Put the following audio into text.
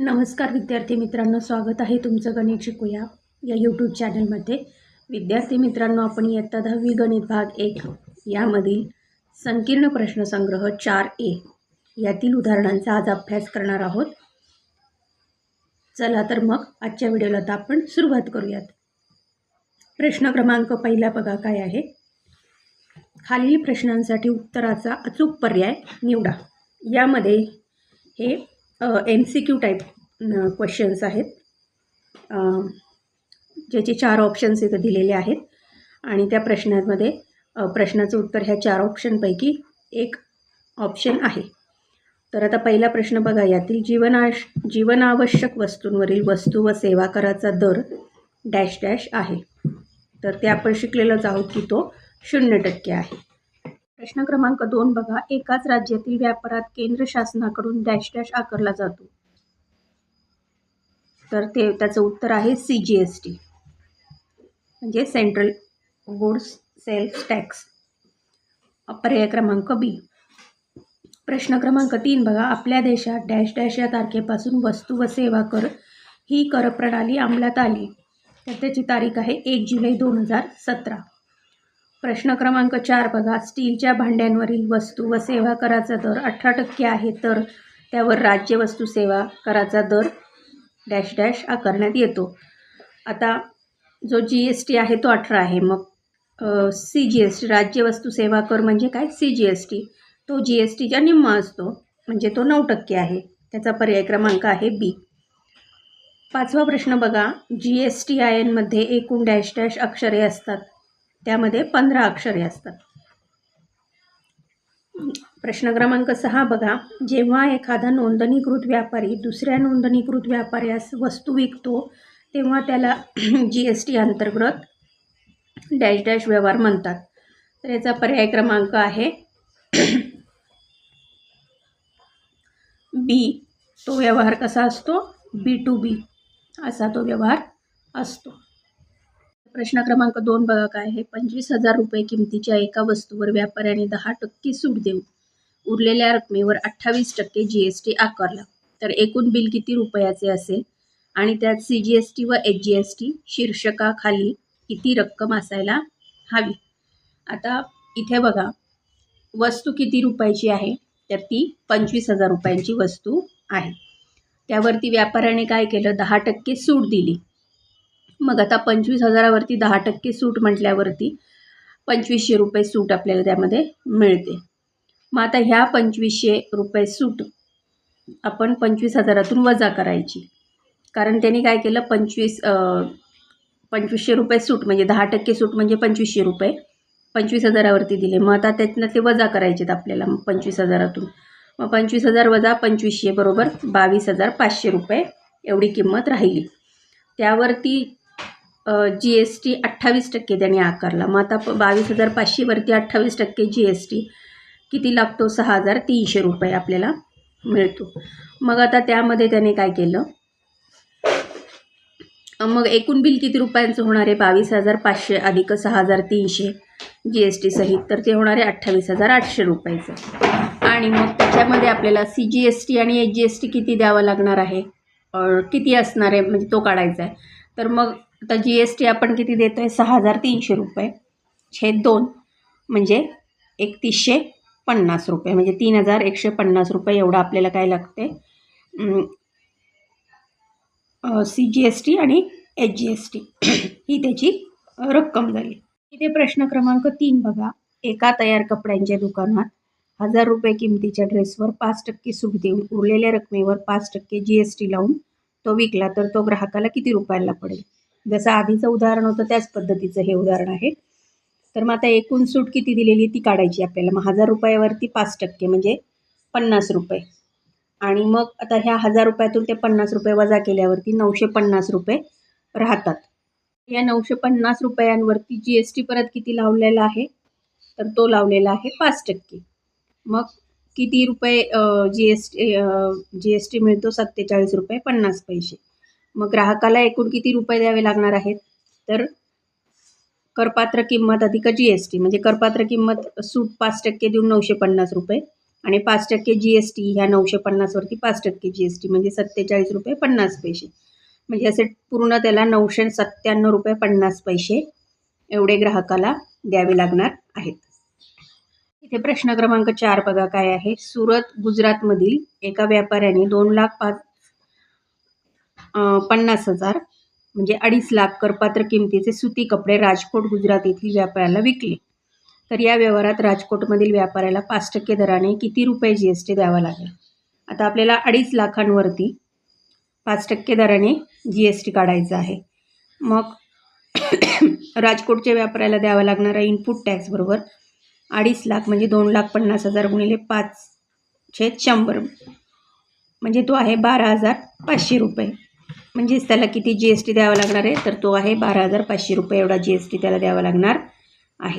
नमस्कार विद्यार्थी मित्रांनो स्वागत आहे तुमचं गणित शिकूया या यूट्यूब चॅनलमध्ये विद्यार्थी मित्रांनो आपण इयत्ता दहावी गणित भाग एक यामधील संकीर्ण प्रश्नसंग्रह चार ए यातील उदाहरणांचा आज अभ्यास करणार आहोत. चला तर मग आजच्या व्हिडिओला तर आपण सुरुवात करूयात. प्रश्न क्रमांक पहिला बघा काय आहे. खालील प्रश्नांसाठी उत्तराचा अचूक पर्याय निवडा. यामध्ये हे M C Q type questions आहेत. ज्याचे चार ऑप्शन्स इथं दिलेले आहेत. आणि त्या प्रश्नांमध्ये प्रश्नाचं उत्तर ह्या चार ऑप्शनपैकी एक ऑप्शन आहे. तर आता पहिला प्रश्न बघा यातील जीवनाश जीवनावश्यक वस्तूंवरील वस्तू व सेवा कराचा दर डॅश डॅश आहे. तर ते आपण शिकलेलंच आहोत की तो शून्य टक्के आहे. प्रश्न क्रमांक दोन बघा. एकाच राज्यातील व्यापारात केंद्र शासनाकडून डॅश डॅश आकारला जातो. तर ते त्याचं उत्तर आहे सी जी एस टी म्हणजे सेंट्रल गुड्स सेल्स टॅक्स पर्याय क्रमांक बी प्रश्न क्रमांक तीन बघा. आपल्या देशात डॅश डॅश या तारखेपासून वस्तू व सेवा कर ही कर प्रणाली अंमलात आली. तर त्याची तारीख आहे एक जुलै दोन हजार सतरा. प्रश्न क्रमांक चार बघा. स्टीलच्या भांड्यांवरील वस्तू व सेवा कराचा दर अठरा टक्के आहे तर त्यावर राज्य वस्तू सेवा कराचा दर डॅश डॅश आकारण्यात येतो. आता जो जी एस टी आहे तो अठरा आहे. मग सी जी एस टी राज्य वस्तू सेवा कर म्हणजे काय? C G S T. तो जी एस टीच्या निम्मा असतो. म्हणजे तो नऊ टक्के आहे. त्याचा पर्याय क्रमांक आहे बी. पाचवा प्रश्न बघा. जी एस टी आय एनमध्ये एकूण डॅश डॅश अक्षरे असतात. त्यामध्ये पंधरा अक्षरे असतात. प्रश्न क्रमांक सहा बघा. जेव्हा एखादा नोंदणीकृत व्यापारी दुसऱ्या नोंदणीकृत व्यापाऱ्यास वस्तू विकतो तेव्हा त्याला जी एस टी अंतर्गत डॅश डॅश व्यवहार म्हणतात. तर याचा पर्याय क्रमांक आहे बी. तो व्यवहार कसा असतो? बी टू बी असा तो व्यवहार असतो. प्रश्न क्रमांक दोन बघा काय आहे. पंचवीस हजार रुपये किमतीच्या एका वस्तूवर व्यापाऱ्याने दहा टक्के सूट देऊन उरलेल्या रकमेवर अठ्ठावीस टक्के जी एस टी आकारला. तर एकूण बिल किती रुपयाचे असेल? आणि त्यात सी जी एस टी व एच जी एस टी शीर्षकाखाली किती रक्कम असायला हवी? आता इथे बघा. वस्तू किती रुपयाची आहे? तर ती पंचवीस हजार रुपयांची वस्तू आहे. त्यावरती व्यापाऱ्याने काय केलं? दहा टक्के सूट दिली. मग आता पंचवीस हजारावरती दहा टक्के सूट म्हटल्यावरती पंचवीसशे रुपये सूट आपल्याला त्यामध्ये मिळते. मग आता ह्या पंचवीसशे रुपये सूट आपण पंचवीस हजारातून वजा करायची. कारण त्यांनी काय केलं? पंचवीस पंचवीसशे रुपये सूट म्हणजे दहा टक्के सूट म्हणजे पंचवीसशे रुपये पंचवीस हजारावरती दिले. मग आता त्यातनं ते वजा करायचेत आपल्याला मग पंचवीस हजारातून. मग पंचवीस हजार वजा पंचवीसशे बरोबर बावीस हजार पाचशे रुपये एवढी किंमत राहिली. त्यावरती जी एस टी अठ्ठावीस टक्के त्याने आकारला. मग आता प बावीस हजार पाचशेवरती अठ्ठावीस टक्के जी एस टी किती लागतो? सहा हजार तीनशे रुपये आपल्याला मिळतो. मग आता त्यामध्ये त्याने काय केलं? मग एकूण बिल किती रुपयांचं होणार आहे? बावीस हजार पाचशे अधिक सहा हजार तीनशे जी एस टी सहित. तर ते होणार आहे अठ्ठावीस हजार आठशे रुपयाचं. आणि मग त्याच्यामध्ये आपल्याला सी जी एस टी आणि एच जी एस टी किती द्यावं लागणार आहे? किती असणार आहे? म्हणजे तो काढायचा आहे. तर मग आता जी एस टी आपण किती देतो आहे सहा हजार तीनशे रुपये. छेद दोन म्हणजे एकतीसशे पन्नास रुपये. म्हणजे तीन हजार एकशे पन्नास रुपये एवढं आपल्याला काय लागते? सी जी एस टी आणि एच जी एस टी ही त्याची रक्कम झाली. इथे प्रश्न क्रमांक तीन बघा. एका तयार कपड्यांच्या दुकानात हजार रुपये किमतीच्या ड्रेसवर पाच टक्के सूट देऊन उरलेल्या रकमेवर पाच टक्के जी एस टी लावून तो विकला तर तो ग्राहकाला किती रुपयाला पडेल? जसं आधीचं उदाहरण होतं त्याच पद्धतीचं हे उदाहरण आहे. तर मग आता एकूण सूट किती दिलेली ती काढायची आपल्याला. मग हजार रुपयावरती पाच टक्के म्हणजे पन्नास रुपये. आणि मग आता ह्या हजार रुपयातून ते पन्नास रुपये वजा केल्यावरती नऊशे पन्नास रुपये राहतात. या नऊशे पन्नास रुपयांवरती जी एस टी परत किती लावलेला आहे? तर तो लावलेला आहे पाच टक्के. मग किती रुपये G S T G S T मिळतो? सत्तेचाळीस रुपये पन्नास पैसे. मग ग्राहकाला एकूण किती रुपये द्यावे लागणार आहेत? तर करपात्र किंमत अधिक जी एस टी म्हणजे करपात्र किंमत सूट पाच टक्के देऊन नऊशे पन्नास रुपये आणि पाच टक्के जी एस टी ह्या नऊशे पन्नासवरती पाच टक्के जी एस टी म्हणजे सत्तेचाळीस रुपये पन्नास पैसे. म्हणजे असे पूर्ण त्याला नऊशे सत्त्याण्णव रुपये पन्नास पैसे एवढे ग्राहकाला द्यावे लागणार आहेत. इथे प्रश्न क्रमांक चार बघा काय आहे. सुरत गुजरातमधील एका व्यापाऱ्याने दोन लाख पाच पन्नास हजार. म्हणजे अडीच लाख करपात्र किमतीचे सुती कपडे राजकोट गुजरात येथील व्यापाऱ्याला विकले. तर या व्यवहारात राजकोटमधील व्यापाऱ्याला पाच टक्के दराने किती रुपये जी एस टी द्यावा लागेल? आता आपल्याला अडीच लाखांवरती पाच टक्के दराने जी एस टी काढायचं आहे. मग राजकोटच्या व्यापाऱ्याला द्यावा लागणारा इनपुट टॅक्सबरोबर अडीच लाख म्हणजे दोन लाख पन्नास हजार गुणिले पाच छेद शंभर. म्हणजे तो आहे बारा हजार पाचशे रुपये. म्हणजेच त्याला किती जी एस टी द्यावा लागणार आहे? तर तो आहे बारा हजार पाचशे रुपये एवढा जी एस टी त्याला द्यावा लागणार आहे.